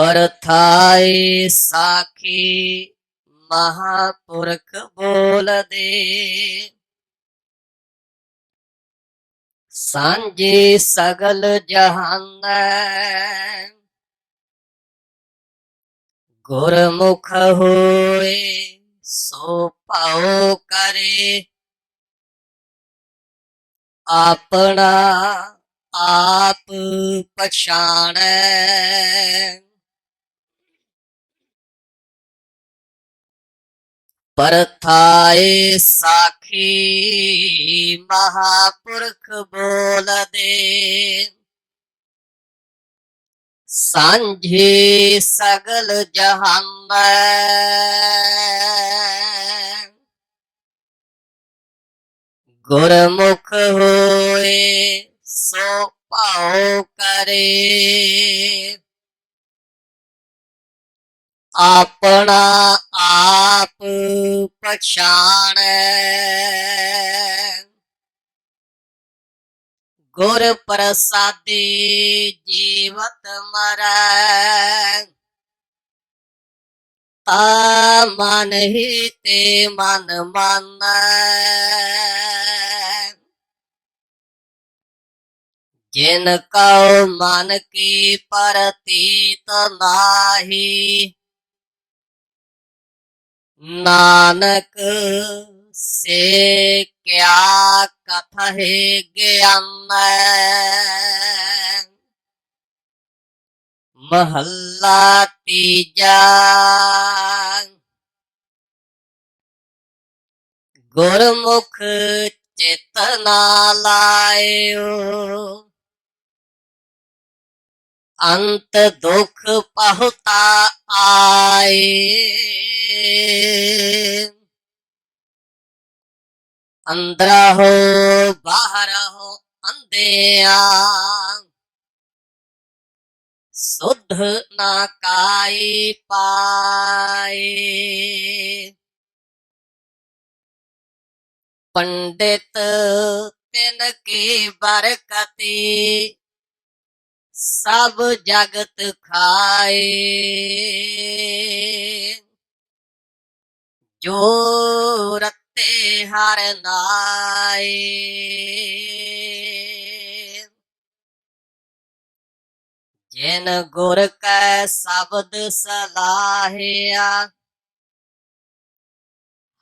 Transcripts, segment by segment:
ਪਰਥਾਏ ਸਾਖੀ ਮਹਾਪੁਰਖ ਬੋਲਦੇ ਸਾਂਝੇ ਸਗਲ ਜਹਾਨ ਗੁਰਮੁਖ ਹੋਏ ਸੋ ਪਾਉ ਕਰੇ ਆਪਣਾ ਆਪ ਪਛਾਣੈ ਪਰਥਾਏ ਸਾਖੀ ਮਹਾਪੁਰਖ ਬੋਲਦੇ ਸਾਂਝੇ ਸਗਲ ਜਹਾਨ ਗੁਰਮੁਖ ਹੋਏ ਸੋ ਭਾਉ ਕਰੇ। ਆਪਣਾ ਆਪ ਪਛਾਣੈ। ਗੁਰ ਪ੍ਰਸਾਦੀ ਜੀਵਤ ਮਰੈ। ਤਾ ਮਨ ਹੀ ਤੇ ਮਨ ਮੰਨੈ। ਜਿਨ ਕਉ ਮਨ ਕੀ ਪ੍ਰਤੀਤ ਨਾਹੀ ਨਾਨਕ ਸੇ ਕਿਆ ਕਥਹਿ ਗਿਆਨ? ਮਹੱਲਾ ਤੀਜਾ। ਗੁਰਮੁਖ ਚੇਤਨਾ ਲਾਇਓ। ਅੰਤ ਦੁਖ ਪਹੁਤਾ ਆਏ। ਅੰਦਰ ਹੋ, ਬਾਹਰ ਹੋ ਅੰਧਿਆਂ ਸੁਧ ਨਾ ਕਾਈ ਪਾਏ। ਪੰਡਿਤ ਤਿਨ ਕੀ ਬਰਕਤੀ ਸਭ ਜਗਤ ਖਾਏ। ਜੋ ਰਤੇ ਹਰ ਨਾਏ। ਜਿਨ ਗੁਰ ਕੈ ਸ਼ਬਦ ਸਲਾਹਿਆ,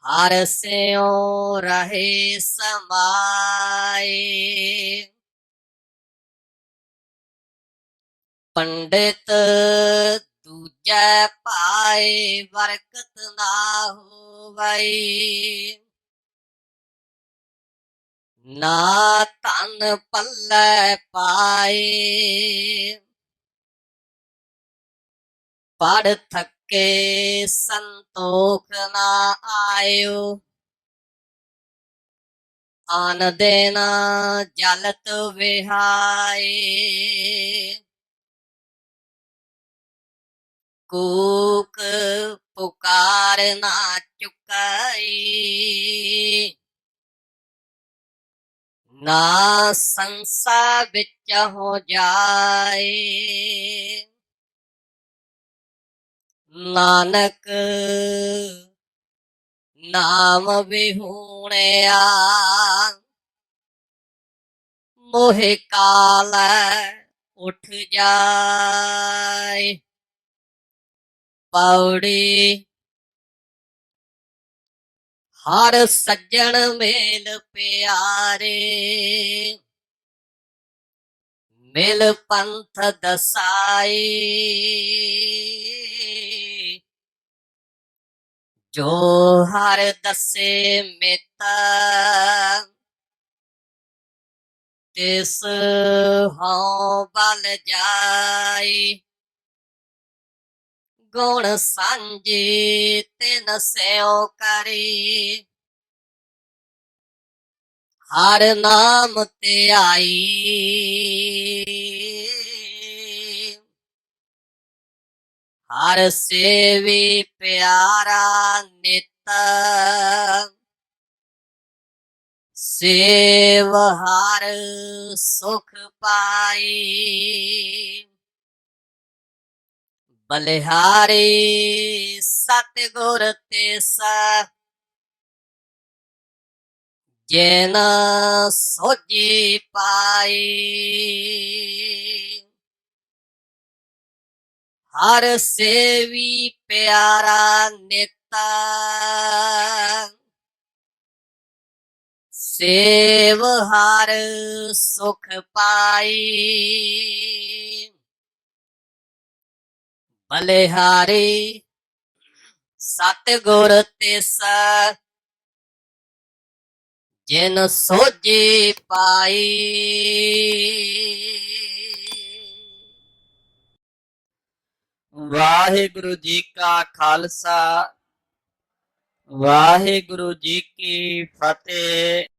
ਹਰ ਸਿਉ ਰਹੇ ਸਮਾਏ। ਪੰਡਿਤ ਦੂਜੈ ਪਾਏ ਬਰਕਤ ਨਾ ਹੋਵਈ ਨਾ ਧਨ ਪੱਲੇ ਪਾਏ। ਪੜ ਥੱਕੇ ਸੰਤੋਖ ਨਾ ਆਇਓ। ਆਨ ਦੇਣਾ ਜਲਤ ਵਿਹਾਏ। ਕੂਕ ਪੁਕਾਰ ਨਾ ਚੁਕਾਈ। ਨਾ ਸੰਸਾ ਵਿੱਚ ਹੋ ਜਾਏ। ਨਾਨਕ ਨਾਮ ਵਿਹੂਣਿਆ। ਮੋਹਿ ਕਾਲ ਉਠ ਜਾਏ। ਪੌੜੀ। ਹਰ ਸੱਜਣ ਮੇਲ ਪਿਆਰੇ। ਮਿਲ ਪੰਥ ਦਸਾਈ। ਜੋ ਹਰ ਦਸੇ ਮਿਤ, ਤਿਸ ਹਉ ਬਲ ਜਾਈ। ਗੁਣ ਸਾਂਝੇ ਤਿਨ ਸਿਓ ਕਰੀ। ਹਰ ਨਾਮ ਤੇ ਆਈ। ਹਰ ਸੇਵੀ ਪਿਆਰਾ ਨਿਤ। ਸੇਵ ਹਰ ਸੁਖ ਪਾਈ। ਬਲਿਹਾਰੀ ਸਤਿਗੁਰ ਤਿਸ ਜਿਨ ਸੋਜੀ ਪਾਈ ਹਰ ਸੇਵੀ ਪਿਆਰਾ ਨੇਤਾ। ਸੇਵ ਹਰ ਸੁਖ ਪਾਈ। ਬਲਿਹਾਰੀ ਸਤਿਗੁਰ ਤਿਸ ਜਿਨ ਸੋਜੀ ਪਾਈ। ਵਾਹਿਗੁਰੂ ਜੀ ਕਾ ਖਾਲਸਾ ਵਾਹਿਗੁਰੂ ਜੀ ਕੀ ਫਤਿਹ।